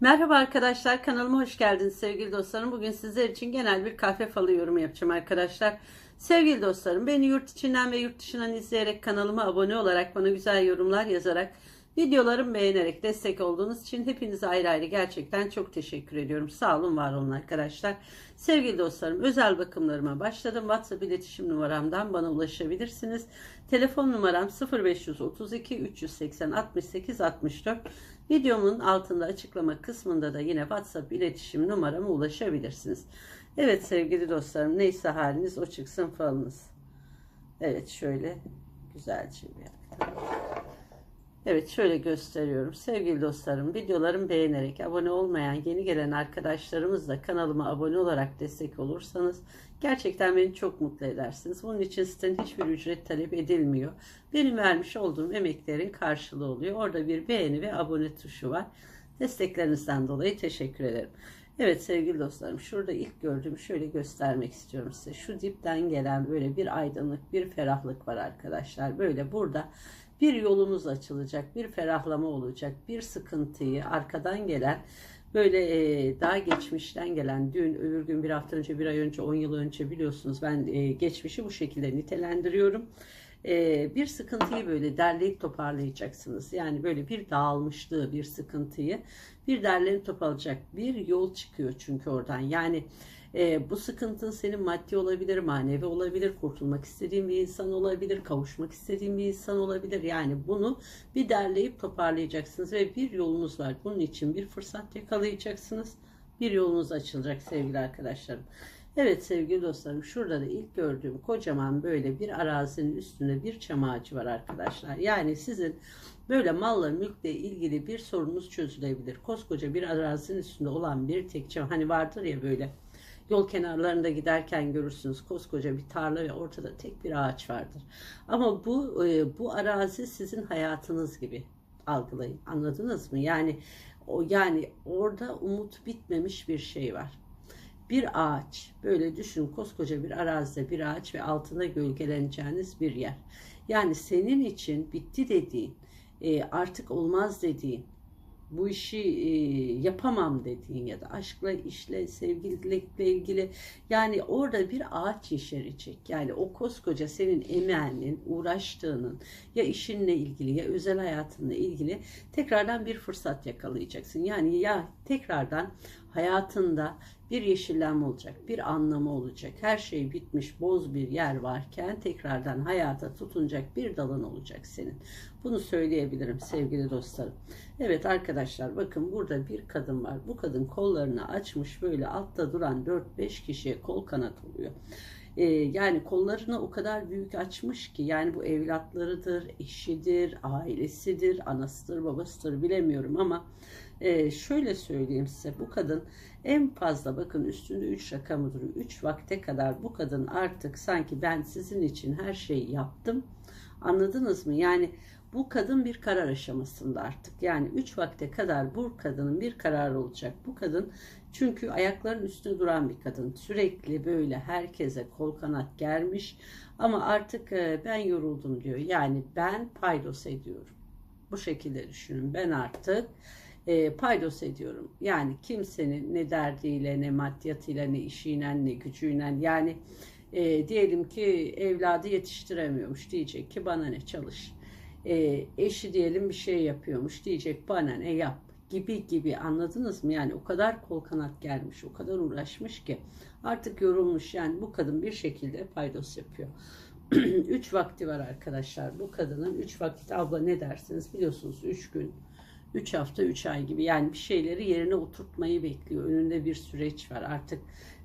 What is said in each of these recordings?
Merhaba arkadaşlar kanalıma hoş geldiniz sevgili dostlarım. Bugün sizler için genel bir kahve falı yorumu yapacağım arkadaşlar. Sevgili dostlarım beni yurt içinden ve yurt dışından izleyerek kanalıma abone olarak bana güzel yorumlar yazarak videolarımı beğenerek destek olduğunuz için hepinize ayrı ayrı gerçekten çok teşekkür ediyorum. Sağ olun var olun arkadaşlar. Sevgili dostlarım özel bakımlarıma başladım. WhatsApp iletişim numaramdan bana ulaşabilirsiniz. Telefon numaram 0532 380 68 64. Videomun altında açıklama kısmında da yine WhatsApp iletişim numarama ulaşabilirsiniz. Evet sevgili dostlarım neyse haliniz o çıksın falınız. Evet şöyle güzelce bir aktarım. Evet şöyle gösteriyorum. Sevgili dostlarım videolarımı beğenerek abone olmayan yeni gelen arkadaşlarımız da kanalıma abone olarak destek olursanız gerçekten beni çok mutlu edersiniz. Bunun için sizden hiçbir ücret talep edilmiyor. Benim vermiş olduğum emeklerin karşılığı oluyor. Orada bir beğeni ve abone tuşu var. Desteklerinizden dolayı teşekkür ederim. Evet sevgili dostlarım şurada ilk gördüğüm şöyle göstermek istiyorum size. Şu dipten gelen böyle bir aydınlık bir ferahlık var arkadaşlar. Böyle burada bir yolunuz açılacak, bir ferahlama olacak, bir sıkıntıyı arkadan gelen böyle e, daha geçmişten gelen dün, öbür gün, bir hafta önce, bir ay önce, on yıl önce biliyorsunuz ben e, geçmişi bu şekilde nitelendiriyorum. E, bir sıkıntıyı böyle derleyip toparlayacaksınız. Yani böyle bir dağılmışlığı, bir sıkıntıyı bir derleyip toparlayacak bir yol çıkıyor çünkü oradan. Yani e, bu sıkıntın senin maddi olabilir, manevi olabilir, kurtulmak istediğin bir insan olabilir, kavuşmak istediğin bir insan olabilir. Yani bunu bir derleyip toparlayacaksınız ve bir yolunuz var. Bunun için bir fırsat yakalayacaksınız. Bir yolunuz açılacak sevgili arkadaşlarım. Evet sevgili dostlarım şurada da ilk gördüğüm kocaman böyle bir arazinin üstünde bir çam ağacı var arkadaşlar. Yani sizin böyle malla mülkle ilgili bir sorunuz çözülebilir. Koskoca bir arazinin üstünde olan bir tek çam hani vardır ya böyle Yol kenarlarında giderken görürsünüz koskoca bir tarla ve ortada tek bir ağaç vardır. Ama bu e, bu arazi sizin hayatınız gibi algılayın. Anladınız mı? Yani o yani orada umut bitmemiş bir şey var. Bir ağaç, böyle düşün koskoca bir arazide bir ağaç ve altında gölgeleneceğiniz bir yer. Yani senin için bitti dediğin, e, artık olmaz dediğin, bu işi e, yapamam dediğin ya da aşkla, işle, sevgililikle ilgili yani orada bir ağaç yeşerecek. Yani o koskoca senin emeğinin, uğraştığının ya işinle ilgili ya özel hayatınla ilgili tekrardan bir fırsat yakalayacaksın. Yani ya tekrardan hayatında bir yeşillenme olacak, bir anlamı olacak. Her şey bitmiş, boz bir yer varken tekrardan hayata tutunacak bir dalın olacak senin. Bunu söyleyebilirim sevgili dostlarım. Evet arkadaşlar bakın burada bir kadın var. Bu kadın kollarını açmış böyle altta duran 4-5 kişiye kol kanat oluyor ee, yani kollarını o kadar büyük açmış ki yani bu evlatlarıdır, eşidir, ailesidir, anasıdır, babasıdır bilemiyorum ama e, şöyle söyleyeyim size bu kadın en fazla bakın üstünde 3 rakamı duruyor. 3 vakte kadar bu kadın artık sanki ben sizin için her şeyi yaptım. Anladınız mı? Yani bu kadın bir karar aşamasında artık. Yani 3 vakte kadar bu kadının bir kararı olacak. Bu kadın çünkü ayakların üstünde duran bir kadın. Sürekli böyle herkese kol kanat germiş. Ama artık e, ben yoruldum diyor. Yani ben paydos ediyorum. Bu şekilde düşünün. Ben artık e, paydos ediyorum. Yani kimsenin ne derdiyle, ne maddiyatıyla, ne işiyle, ne gücüyle yani e, diyelim ki evladı yetiştiremiyormuş diyecek ki bana ne çalış. E, eşi diyelim bir şey yapıyormuş diyecek bana ne yap gibi gibi anladınız mı? Yani o kadar kol kanat gelmiş, o kadar uğraşmış ki artık yorulmuş. Yani bu kadın bir şekilde paydos yapıyor. üç vakti var arkadaşlar. Bu kadının üç vakti abla ne dersiniz biliyorsunuz üç gün 3 hafta 3 ay gibi yani bir şeyleri yerine oturtmayı bekliyor. Önünde bir süreç var artık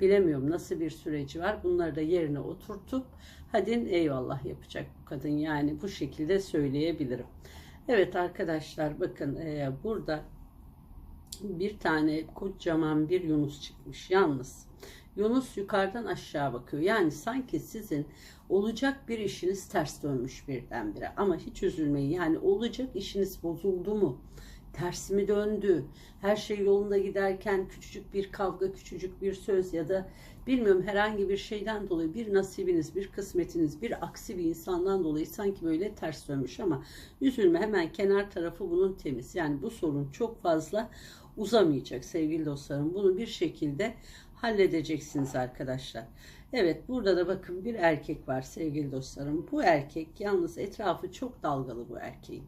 bilemiyorum nasıl bir süreci var. Bunları da yerine oturtup hadi eyvallah yapacak bu kadın yani bu şekilde söyleyebilirim. Evet arkadaşlar bakın e, burada bir tane kocaman bir Yunus çıkmış yalnız. Yunus yukarıdan aşağı bakıyor. Yani sanki sizin olacak bir işiniz ters dönmüş birdenbire. Ama hiç üzülmeyin. Yani olacak işiniz bozuldu mu? Ters mi döndü? Her şey yolunda giderken küçücük bir kavga, küçücük bir söz ya da bilmiyorum herhangi bir şeyden dolayı bir nasibiniz, bir kısmetiniz, bir aksi bir insandan dolayı sanki böyle ters dönmüş ama üzülme hemen kenar tarafı bunun temiz. Yani bu sorun çok fazla uzamayacak sevgili dostlarım. Bunu bir şekilde halledeceksiniz arkadaşlar. Evet burada da bakın bir erkek var sevgili dostlarım. Bu erkek yalnız etrafı çok dalgalı bu erkeğin.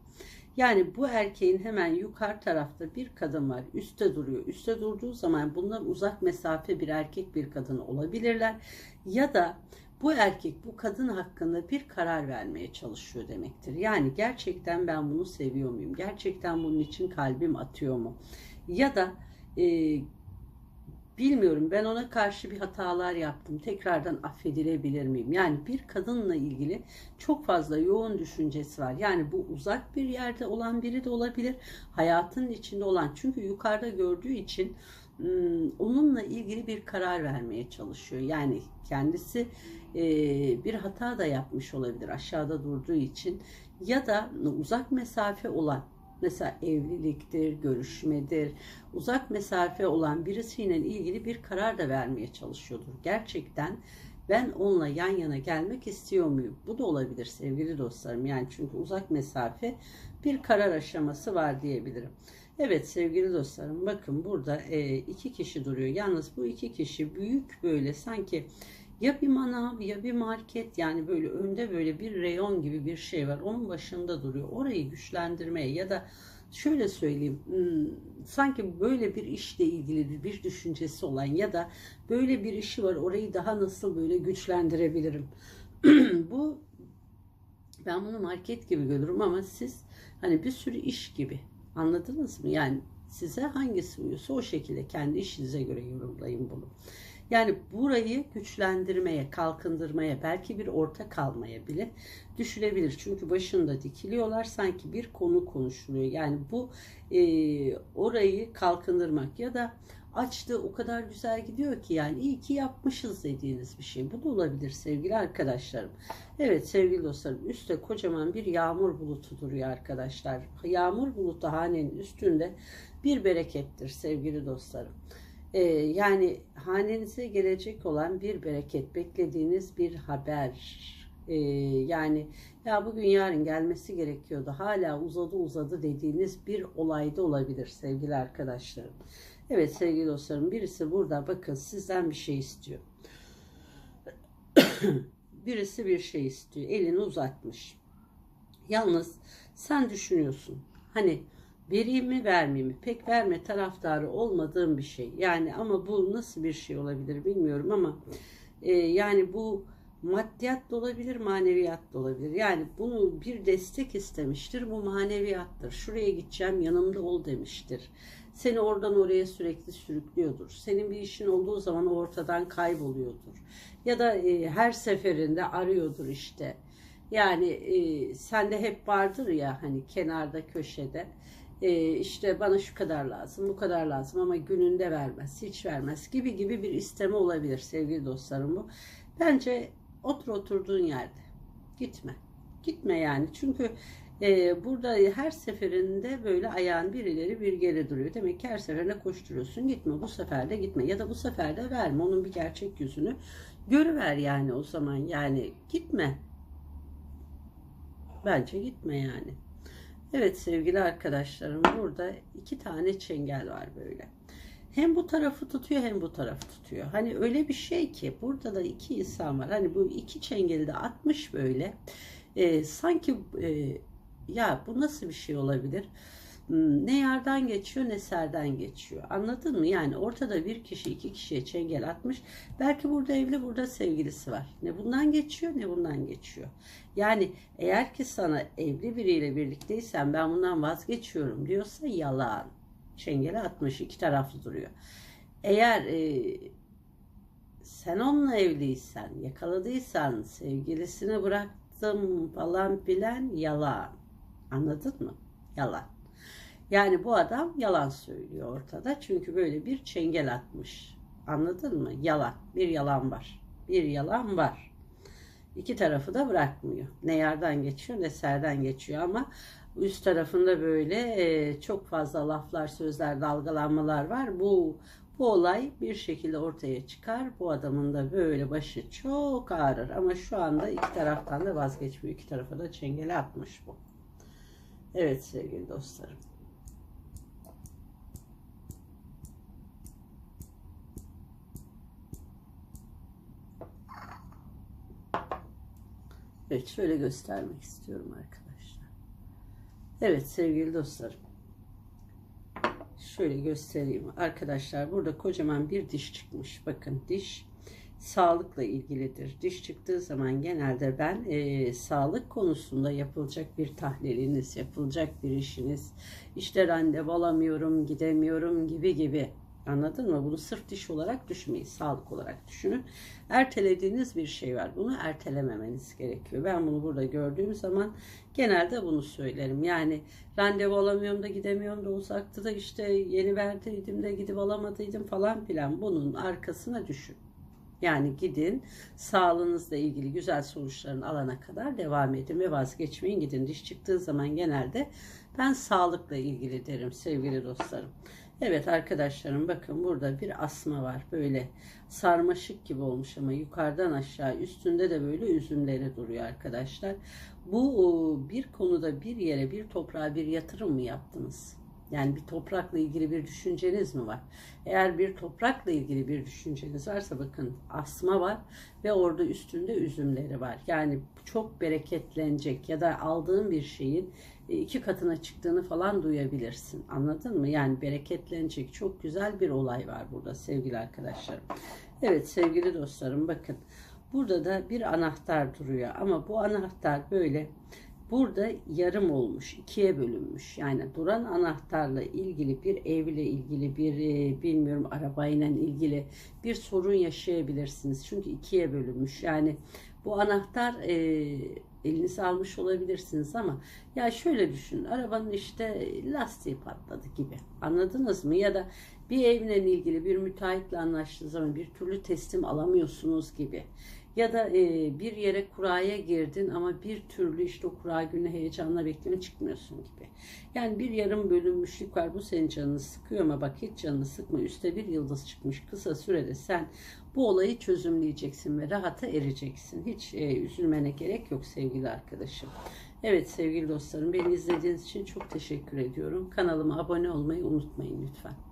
Yani bu erkeğin hemen yukarı tarafta bir kadın var. Üste duruyor. Üste durduğu zaman bunlar uzak mesafe bir erkek bir kadın olabilirler. Ya da bu erkek bu kadın hakkında bir karar vermeye çalışıyor demektir. Yani gerçekten ben bunu seviyor muyum? Gerçekten bunun için kalbim atıyor mu? Ya da e, bilmiyorum ben ona karşı bir hatalar yaptım. Tekrardan affedilebilir miyim? Yani bir kadınla ilgili çok fazla yoğun düşüncesi var. Yani bu uzak bir yerde olan biri de olabilir. Hayatının içinde olan. Çünkü yukarıda gördüğü için ım, onunla ilgili bir karar vermeye çalışıyor. Yani kendisi bir hata da yapmış olabilir aşağıda durduğu için. Ya da uzak mesafe olan Mesela evliliktir, görüşmedir, uzak mesafe olan birisiyle ilgili bir karar da vermeye çalışıyordur. Gerçekten ben onunla yan yana gelmek istiyor muyum? Bu da olabilir sevgili dostlarım. Yani çünkü uzak mesafe bir karar aşaması var diyebilirim. Evet sevgili dostlarım bakın burada e, iki kişi duruyor. Yalnız bu iki kişi büyük böyle sanki ya bir manav ya bir market yani böyle önde böyle bir reyon gibi bir şey var. Onun başında duruyor. Orayı güçlendirmeye ya da şöyle söyleyeyim hmm, sanki böyle bir işle ilgili bir düşüncesi olan ya da böyle bir işi var orayı daha nasıl böyle güçlendirebilirim. Bu ben bunu market gibi görürüm ama siz hani bir sürü iş gibi anladınız mı? Yani size hangisi uyuyorsa o şekilde kendi işinize göre yorumlayın bunu. Yani burayı güçlendirmeye, kalkındırmaya, belki bir orta kalmaya bile düşünebilir. Çünkü başında dikiliyorlar sanki bir konu konuşuluyor. Yani bu e, orayı kalkındırmak ya da açtı o kadar güzel gidiyor ki yani iyi ki yapmışız dediğiniz bir şey. Bu da olabilir sevgili arkadaşlarım. Evet sevgili dostlarım üstte kocaman bir yağmur bulutu duruyor arkadaşlar. Yağmur bulutu hanenin üstünde bir berekettir sevgili dostlarım. Ee, yani hanenize gelecek olan bir bereket, beklediğiniz bir haber. Ee, yani ya bugün yarın gelmesi gerekiyordu. Hala uzadı uzadı dediğiniz bir olayda olabilir sevgili arkadaşlarım. Evet sevgili dostlarım birisi burada bakın sizden bir şey istiyor. birisi bir şey istiyor. Elini uzatmış. Yalnız sen düşünüyorsun. Hani vereyim mi vermeyeyim mi? Pek verme taraftarı olmadığım bir şey. Yani ama bu nasıl bir şey olabilir bilmiyorum ama e, yani bu maddiyat da olabilir, maneviyat da olabilir. Yani bunu bir destek istemiştir. Bu maneviyattır. Şuraya gideceğim yanımda ol demiştir. Seni oradan oraya sürekli sürüklüyordur. Senin bir işin olduğu zaman ortadan kayboluyordur. Ya da e, her seferinde arıyordur işte. Yani e, sende hep vardır ya hani kenarda köşede e, işte bana şu kadar lazım, bu kadar lazım ama gününde vermez, hiç vermez gibi gibi bir isteme olabilir sevgili dostlarım bu. Bence otur oturduğun yerde. Gitme. Gitme yani. Çünkü e, burada her seferinde böyle ayağın bir ileri bir geri duruyor. Demek ki her seferinde koşturuyorsun. Gitme bu sefer de gitme. Ya da bu sefer de verme. Onun bir gerçek yüzünü görüver yani o zaman. Yani gitme. Bence gitme yani. Evet sevgili arkadaşlarım burada iki tane çengel var böyle. Hem bu tarafı tutuyor hem bu tarafı tutuyor. Hani öyle bir şey ki burada da iki insan var. Hani bu iki çengeli de atmış böyle. Ee, sanki e, ya bu nasıl bir şey olabilir? Hmm, ne yerden geçiyor ne serden geçiyor. Anladın mı? Yani ortada bir kişi iki kişiye çengel atmış. Belki burada evli burada sevgilisi var. Ne bundan geçiyor ne bundan geçiyor. Yani eğer ki sana evli biriyle birlikteysen ben bundan vazgeçiyorum diyorsa yalan. Çengeli atmış iki taraflı duruyor. Eğer e, sen onunla evliysen, yakaladıysan, sevgilisini bıraktım falan bilen yalan. Anladın mı? Yalan. Yani bu adam yalan söylüyor ortada. Çünkü böyle bir çengel atmış. Anladın mı? Yalan. Bir yalan var. Bir yalan var. İki tarafı da bırakmıyor. Ne yerden geçiyor ne serden geçiyor ama üst tarafında böyle e, çok fazla laflar, sözler, dalgalanmalar var. Bu bu olay bir şekilde ortaya çıkar. Bu adamın da böyle başı çok ağrır. Ama şu anda iki taraftan da vazgeçmiyor. İki tarafa da çengeli atmış bu. Evet sevgili dostlarım. Evet şöyle göstermek istiyorum arkadaşlar. Evet sevgili dostlarım. Şöyle göstereyim. Arkadaşlar burada kocaman bir diş çıkmış. Bakın diş sağlıkla ilgilidir. Diş çıktığı zaman genelde ben e, sağlık konusunda yapılacak bir tahliliniz, yapılacak bir işiniz, işte randevu alamıyorum, gidemiyorum gibi gibi. Anladın mı? Bunu sırf diş olarak düşünmeyin, sağlık olarak düşünün. Ertelediğiniz bir şey var. Bunu ertelememeniz gerekiyor. Ben bunu burada gördüğüm zaman genelde bunu söylerim. Yani randevu alamıyorum da gidemiyorum da uzaktı da işte yeni verdiydim de gidip alamadıydım falan filan. Bunun arkasına düşün. Yani gidin sağlığınızla ilgili güzel sonuçların alana kadar devam edin ve vazgeçmeyin gidin. Diş çıktığı zaman genelde ben sağlıkla ilgili derim sevgili dostlarım. Evet arkadaşlarım bakın burada bir asma var böyle sarmaşık gibi olmuş ama yukarıdan aşağı üstünde de böyle üzümleri duruyor arkadaşlar. Bu bir konuda bir yere bir toprağa bir yatırım mı yaptınız? Yani bir toprakla ilgili bir düşünceniz mi var? Eğer bir toprakla ilgili bir düşünceniz varsa bakın asma var ve orada üstünde üzümleri var. Yani çok bereketlenecek ya da aldığın bir şeyin iki katına çıktığını falan duyabilirsin. Anladın mı? Yani bereketlenecek çok güzel bir olay var burada sevgili arkadaşlarım. Evet sevgili dostlarım bakın. Burada da bir anahtar duruyor ama bu anahtar böyle burada yarım olmuş, ikiye bölünmüş. Yani duran anahtarla ilgili bir evle ilgili bir e, bilmiyorum arabayla ilgili bir sorun yaşayabilirsiniz. Çünkü ikiye bölünmüş. Yani bu anahtar e, elinize almış olabilirsiniz ama ya şöyle düşünün arabanın işte lastiği patladı gibi anladınız mı ya da bir evle ilgili bir müteahhitle anlaştığınız zaman bir türlü teslim alamıyorsunuz gibi ya da e, bir yere kuraya girdin ama bir türlü işte o kura günü heyecanla bekleme çıkmıyorsun gibi. Yani bir yarım bölünmüşlük var bu senin canını sıkıyor ama bak hiç canını sıkma üstte bir yıldız çıkmış kısa sürede sen bu olayı çözümleyeceksin ve rahata ereceksin. Hiç e, üzülmene gerek yok sevgili arkadaşım. Evet sevgili dostlarım beni izlediğiniz için çok teşekkür ediyorum. Kanalıma abone olmayı unutmayın lütfen.